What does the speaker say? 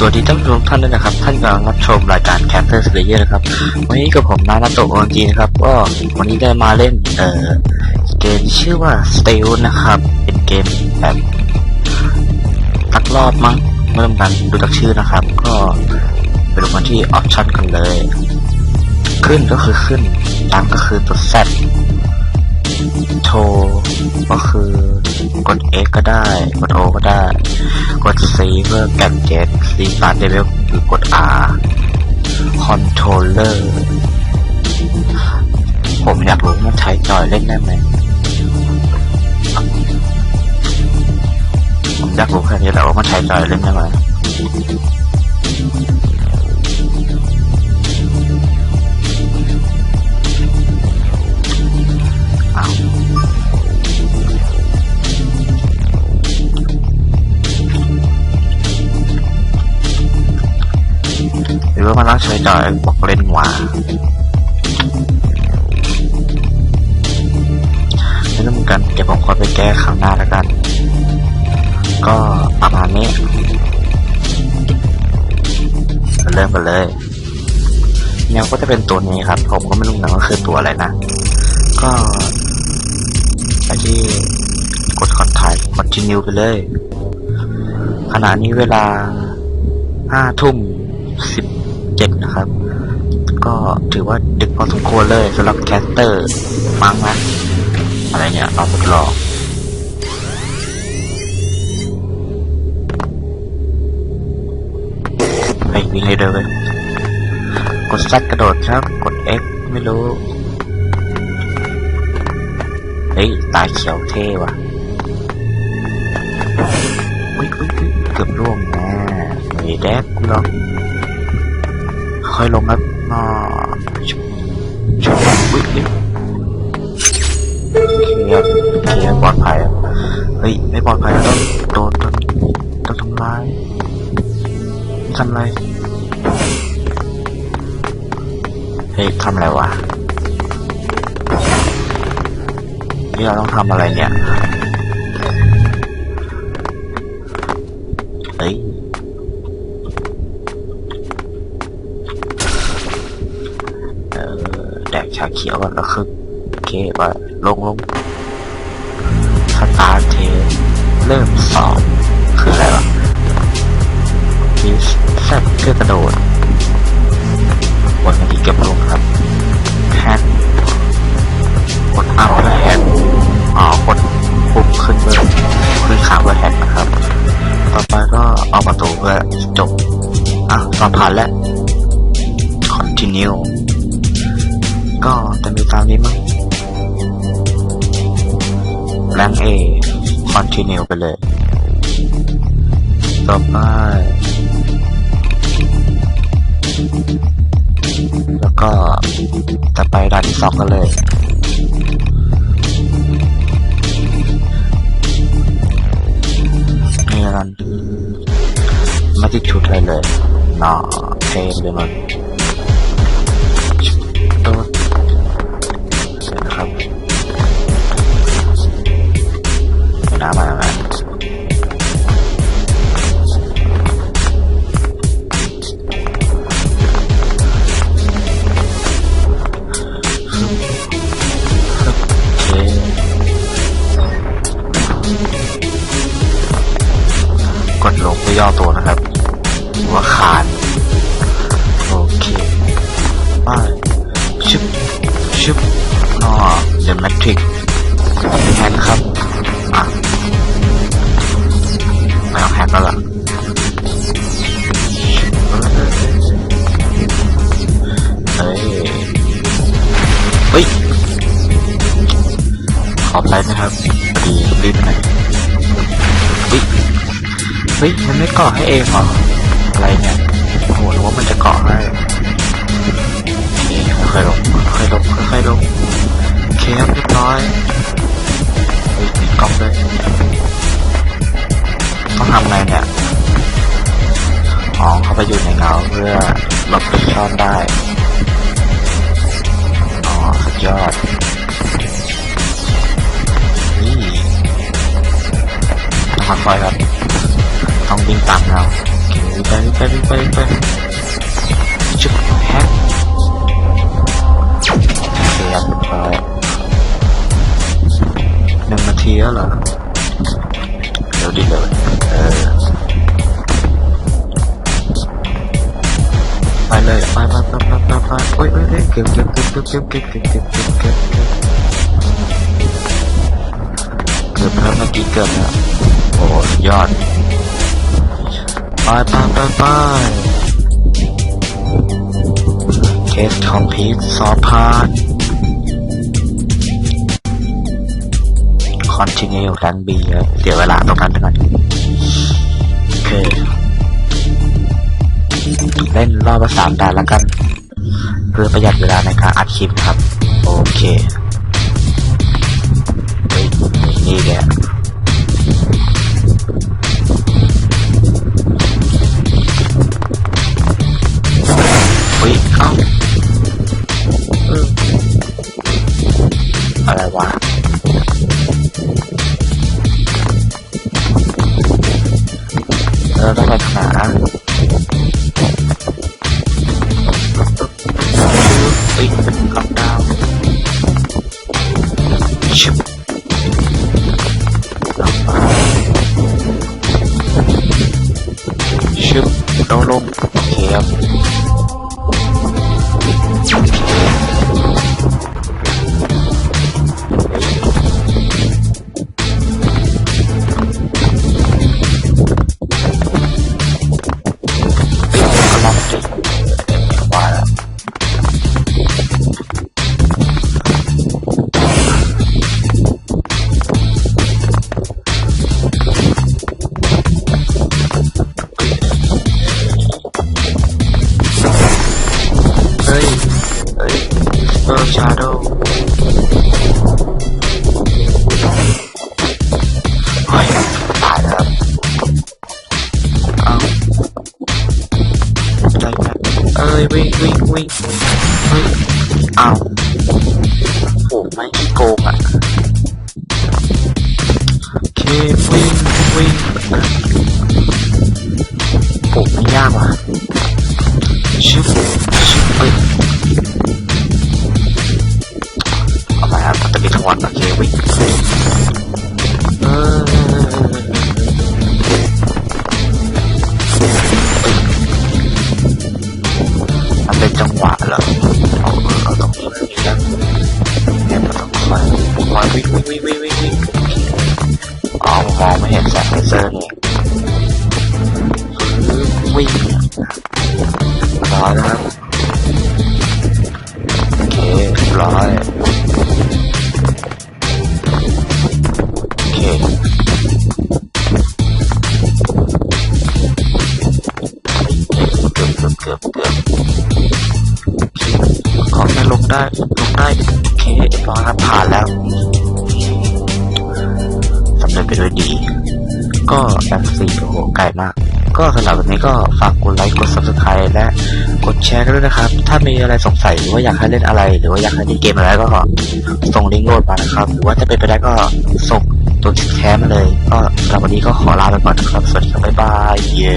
สวัสดีท่านผู้ชมทุกท่านด้วยนะครับ ท่านกำลังรับชมรายการ Captain Slayer นะครับ วันนี้กับผมนานาโตะโอนจีนะครับ ก็วันนี้ได้มาเล่นเอ่อเกมชื่อว่า Steel นะครับ เป็นเกมแบบลักลอบมั้งเริ่มกันดูจากชื่อนะครับ ก็ไปดูกันที่ออปชั่นกันเลย ขึ้นก็คือขึ้นตามก็คือตัว Z โชว์ก็คือกด X ก็ได้ กด O ก็ได้ กด C เพื่อแกนเจ็ต C สาร์เดเวลหรือกด R Controller ผมอยากรู้ว่ามันใช้จอยเล่นได้ไหมผมอยากรู้แค่นี้แหละว่ามันใช้จอยเล่นได้ไหมือว่ามันต้องใช้จอยบอกเล่นหวาไม่รู้เหมือนกันเดี๋ยวผมค่อยไปแก้ครั้งหน้าแล้วกัน ก็ประมาณนี้เริ่มกันเลยแนวก็จะเป็นตัวนี้ครับ ผมก็ไม่รู้นะว่าคือตัวอะไรนะ ก็ไปที่กดคอนทายคอนติเนียไปเลย ขณะนี้เวลาห้าทุ่มสิบ เจ็ดนะครับ ก็ถือว่าดึกพอสมควรเลยสำหรับแคสเตอร์มั้งนะอะไรเนี่ยเราทดลองไปวิ่งเลยเดินเลยกดซัดกระโดดครับ กด X ไม่รู้ เฮ้ย ตาเขียวเท่ว่ะอุ้ยอุ้ยเกือบร่วงแนะไม่แดกกูหรอก ค่อยลงครับอ่าชุบบอุ้ยอุ้ยเคลียร์เคลียร์ปลอดภัยอะเฮ้ยไม่ปลอดภัยแล้วต้องโดนโดนโดนทำร้ายทำไรเฮ้ยทำอะไรวะนี่เราต้องทำอะไรเนี่ย ชาเขียวก่อนแล้วคือโอเคไปลงลงสตาร์ทเทเริ่มสอบคืออะไรวะมีแซบเพื่อกระโดดบนนาทีเก็บลงครับแฮนกดอัพเพื่อแฮนอ๋อกดปุ่มขึ้นเพื่อขึ้นขาเพื่อแฮนนะครับ ต่อไปก็เอาประตูเพื่อจบ อะสอบผ่านแล้ว continue ก็จะมีตามนี้มั้งแรงเอ continue ไปเลย ต่อไปแล้วก็จะไปด่านที่สองกันเลยนี่กันไม่ติดชุดอะไรเลยหน่อเทเลยมัน น้ำมาแล้วโอเคกดลงเพื่อย่อตัวนะครับว่าคานโอเคไปชึบชึบนอเดอะแมทริก เฮ้ย ขอบไลน์นะครับดีรีบไปไหนอยเฮ้ย เฮ้ย มันไม่เกาะให้เองเหรอ อะไรเนี่ยโหหรือว่ามันจะเกาะให้โอเคค่อยลงค่อยลงค่อยๆลงโอเคครับเรียบร้อยเฮ้ยมีกล้องด้วยต้องทำไงเนี่ยอ๋อเข้าไปอยู่ในเงาเพื่อหลบไปซ่อนได้ สุดยอดนี่หักไฟครับ ต้องบินตามเราไปไปไปไปไปจุดแฮกเรียบร้อยหนึ่งนาทีแล้วเหรอเดี๋ยวดีเลยเออ ก็บเก็บเก็บเก็บเก็บเก็บเก็บเก็บเก็บเก็บเก็บเกือบแล้วเมื่อกี้เกือบแล้วโอ้สุดยอดไปไปไปไปเทสคอมพิวสอบผ่าน continue แรงบีเดี๋ยวเวลาตรงนั้นไปหน่อยโอเคเล่นรอบละสามด่านแล้วกัน พื่อประหยัดเวลาในการอัดคลิปครับ โอเคเฮ้ยนี่แกเฮ้ยเอ้าอออะไรวะเออต้องไปทางไหน ฮ้ยล็อกดาวน์ชิบล็อกมาชิบเราลง Super Shadow Ôi, phải lắm Ông Đánh đánh ơi, win, win, win Win Ông Ủa mấy cái cô ạ Ok, win, win Ủa, mình ra mà ครับมันจะมีทั้งวันโอเควิ่งออมันเป็นจังหวะเหรอเอาเออเอาตรงนี้มันมีแล้วเนี่ยมันต้องคอยคอยวิ่งวิ่งวิ่งวิ่งวิ่งอ๋อมองไม่เห็นแสงเลเซอร์นี่วิ่งร้อยนะครับ ได้ลงได้โอเคเรียบร้อยครับผ่านแล้วสำเร็จไปด้วยดี ก็แอปสี่โอ้โหไกลมาก ก็สำหรับวันนี้ก็ฝากกดไลค์กด subscribe และกดแชร์กันด้วยนะครับ ถ้ามีอะไรสงสัยหรือว่าอยากให้เล่นอะไร หรือว่าอยากให้เล่นเกมอะไรก็ส่งลิงก์โหลดมานะครับ หรือว่าจะเป็นไปได้ก็ส่งตัวแท้มาเลย ก็สำหรับวันนี้ก็ขอลาไปก่อนนะครับ สวัสดีครับบ๊ายบายเย้